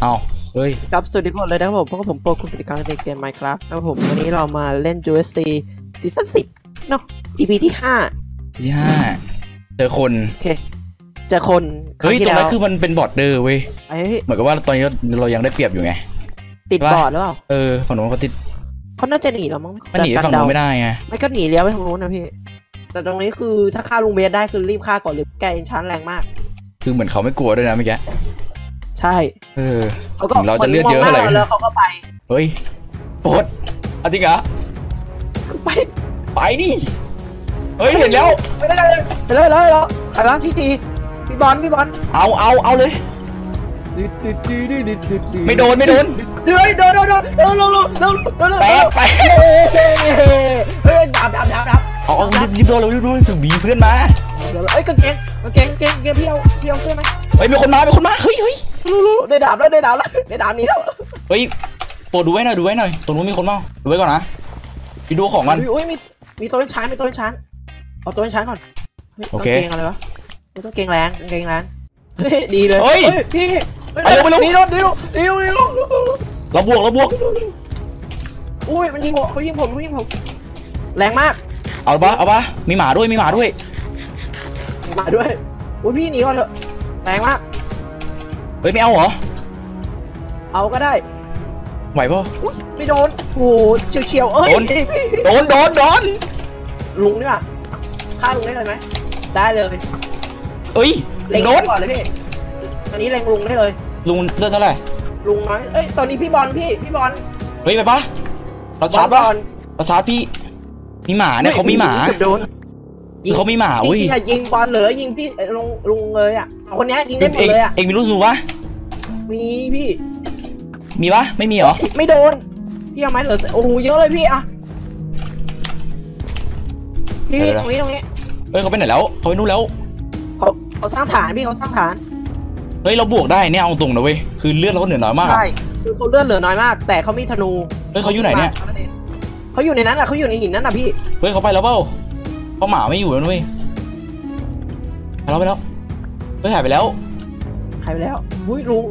เอาเฮ้ยครับสวัสดีทุกคนเลยนะครับผมพวกบผมโปรคุณปฏิการในเกม Minecraft นะครับผมวันนี้เรามาเล่น USC ซีซั่น10เนาะ EP ที่ที่ห้าเจอคน5โอเคเจอคนครั้เฮ้ยงที่ตรงแล้นั้วนคือมันเป็นบอร์ดเดอร์เว้ยไอ้เหมือนกับว่าตอนนี้เรายังได้เปรียบอยู่ไง ติดว่าบอร์ดหรือเปล่าเออฝั่งโน้นเขาติดเขาน่าจะหนีเรามั้งมันหนีจากฝั่งกาโน้รนไม่ได้ไงไม่ก็หนีเลี้ยวไปทางนู้นนะพี่แต่ตรงนี้คือถ้าฆ่าลุงเบสได้คือรีบฆ่าก่อนเลยแกเอนชานแรงมาก คือเหมือนเขาไม่กลัวด้วยนะเมื่อกี้ ใช่เออเขาก็ถึงเราจะเลือดเยอะมงหน้เท่าไหร่แล้วเขาก็ไปเฮ้ยโปดเอาจริงเหรอไปไปดิเฮ้ยเห็นแล้วไปได้เลยไปเลยเลยแล้วใครวะพี่ทีพี่บอลพี่บอลเอาเอาเอาเลยไม่โดนไม่โดนเฮ้ยโดนโดนโดนโดนโดนโดนโดนโดนโดนแตกแตกเฮ้ยดับดับดับดับเอาเอารีบรีบโดนเลยรีบโดนถึงบีเพื่อนมา เอ้ยกางเกงกางเกงกางเกงกางเกงพี่เอาพี่เอาเสื้อไหมเฮ้ยมีคนมา มีคนมา เฮ้ยเฮ้ยรู้รู้ได้ดาบแล้วได้ดาบแล้วได้ดาบนี้แล้วเฮ้ยโปรดดูไว้หน่อยดูไว้หน่อยตรงนู้นมีคนมาดูไว้ก่อนนะไปดูของกันอุ้ยมีมีตัวเป็นชั้นมีตัวเป็นชั้นเอาตัวเป็นชั้นก่อนกางเกงอะไรวะไม่ต้องเกงแรงกางเกงแรงเฮ้ยดีเลยพี่ดีรถดีรถดีรถดีรถเราบวกเราบวกอุ้ยมันยิงผมเขายิงผมเขายิงผมแรงมากเอาปะเอาปะมีหมาด้วยมีหมาด้วย มาด้วยอุ้ยพี่หนีก่อนเถอะแรงมากเฮ้ยไม่เอาเหรอ เอาก็ได้ไหวปะอุ้ยไม่โดนโอ้เฉียวเฉียวเอ้ยโดน โดนโดนลุงนี่ป่ะฆ่าลุงได้เลยไหมได้เลยเอ้ยเล็งโดนก่อนเลยพี่ตอนนี้เล็งลุงได้เลย ลุงเลือดเท่าไหร่ลุงน้อยเอ้ยตอนนี้พี่บอลพี่พี่บอลเฮ้ยไปปะเราชาร์จบปะอลเราชาร์จพี่มีหมาเนี่ยเขามีหมา โดนคือ เขามีหมาพี่อุ้ยอย่ายิงบอลเหลือยิงพี่ลุงลุงเลยอะสองคนนี้ยิงได้หมดเองเลยอะเองมีลูกสูบปะมีพี่ มีปะไม่มีเหรอไม่โดนพี่เอาไหมเหลือโอ้โหเยอะเลยพี่อะพี่ตรงนี้ตรงนี้เฮ้ยเขาไปไหนแล้วเขาไปนู่นแล้วเขาเขาสร้างฐานพี่เขาสร้างฐานเฮ้ยเราบวกได้เนี่ยเอาตรงนะเว้ยคือเลือดเราก็เหนือน้อยมากอะใช่คือเขาเลื่อนเหลือน้อยมาก แต่เขามีธนูเฮ้ยเขาอยู่ไหนเนี่ยเขาอยู่ในนั้นอะเขาอยู่ในหินนั้นอะพี่เฮ้ยเขาไปแล้วเปล่า เพราะหมาไม่อยู่แล้วนุ้ยไปแล้วไปแล้วเฮ้ยหายไปแล้วหายไปแล้วอุ้ยลุง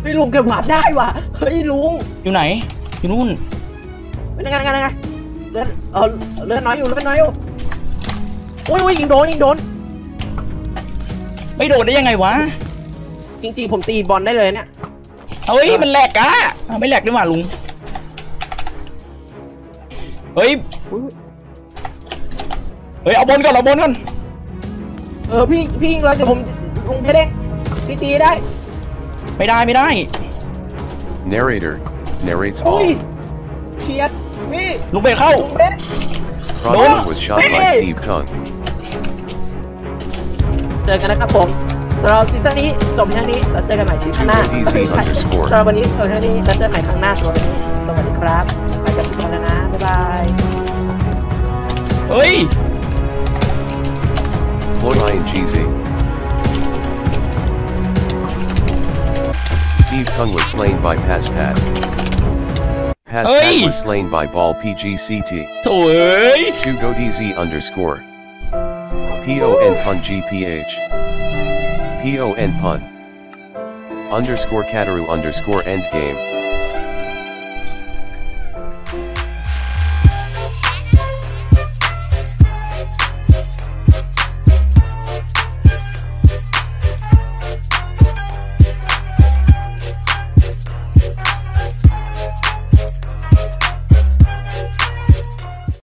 เฮ้ยลุงเก็บหวาดได้ว่ะเฮ้ยลุงอยู่ไหนอยู่นู่นเป็นยังไงยังไงยังไงเลื่อนเออเลื่อนน้อยอยู่เลื่อนน้อยอยู่อุ้ยอุ้ยยิงโดนยิงโดน ไม่โดนได้ยังไงวะ จริงๆผมตีบอลได้เลยเนี่ยเฮ้ยมันแหลกอะอ้าวไม่แหลกด้วยว่ะลุงเฮ้ยอุ๊ย เฮ้ยเอาบอลก่อนเอาบอลก่อนเออพี่พี่ยิงเลยเดี๋ยวผมลุงเพชรเองพี่ตีได้ ไม่ได้ไม่ได้ Narrator narrates อุ้ย all. เชียดพี่ลุงเบรเข้าลุงเพชร Project was shot by Hey! Steve Kung. เจอกันนะครับผมสำหรับซีซั่นนี้จบเพียงเท่านี้แล้วเจอกันใหม่ซีซั่นหน้า DC underscore สำหรับวันนี้จบเพียงเท่านี้แล้วเจอกันใหม่ครั้งหน้าสำหรับวันนี้สวัสดีครับไปกับทุกคนแล้วนะบ๊ายบาย เฮ้ย Hotline cheesy. Steve Kung was slain by Paspat. Paspat was slain by Ball PGCT. Toy. Hugo DZ underscore. PON Pun GPH. PON Pun. Underscore Kataru underscore endgame.